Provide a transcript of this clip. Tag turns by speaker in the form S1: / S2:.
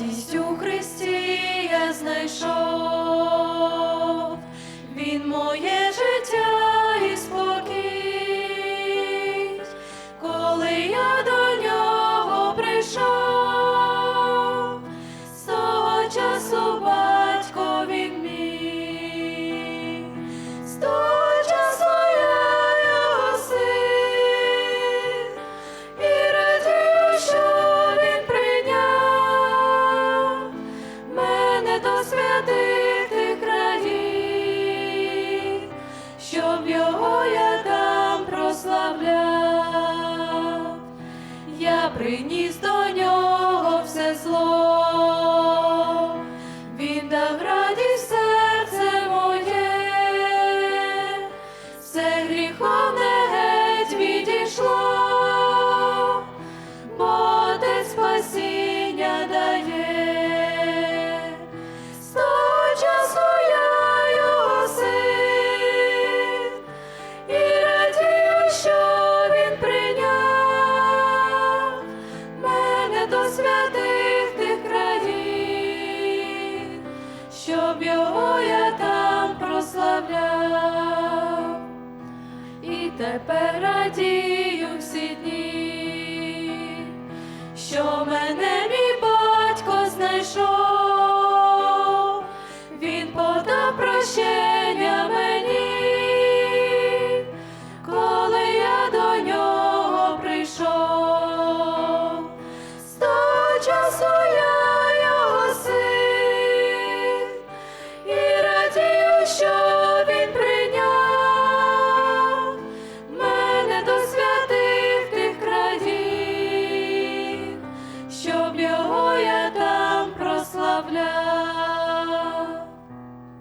S1: радість у Христі я знайшов. приніс до нього все зло. тепер радію всі дні, що мене мій батько знайшов, він подав прощення мені, коли я до нього прийшов, сто часу.